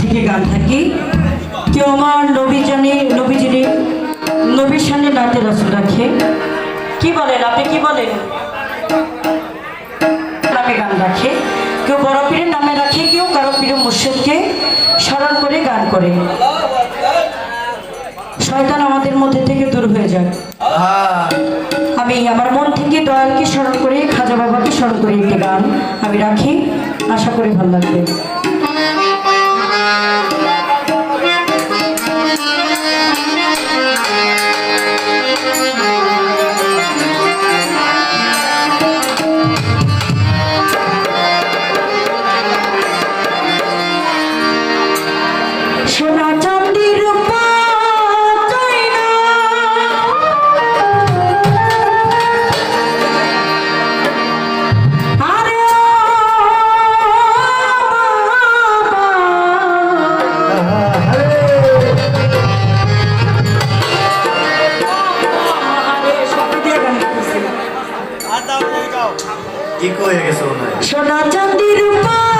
থেকে গান থাকি। কেউ আমার নবী জানে নবীজিরে নবীর সামনে নাতে রসুল রাখে। কি বলেন আপনি, কি বলেন? নামে গান রাখে। কেউ বড় পীরের নামে রাখে, কেউ কারও পীর মুর্শিদকে স্মরণ করে গান করে। শয়তান আমাদের মধ্যে থেকে দূর হয়ে যায়। আমি আমার মন থেকে দয়ালকে স্মরণ করে, খাজা বাবাকে স্মরণ করে একটি গান আমি রাখি। আশা করি ভালো লাগবে। কি কয়ে গেছে সোনা চাঁদির রূপা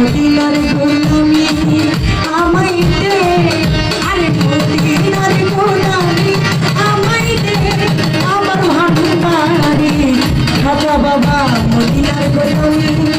মদিনার ফুল তুমি আমায় দে, আরে মদিনার ফুল আমি আমায় দে, আমার ভাবি বাবা মদিনার ফুল তুমি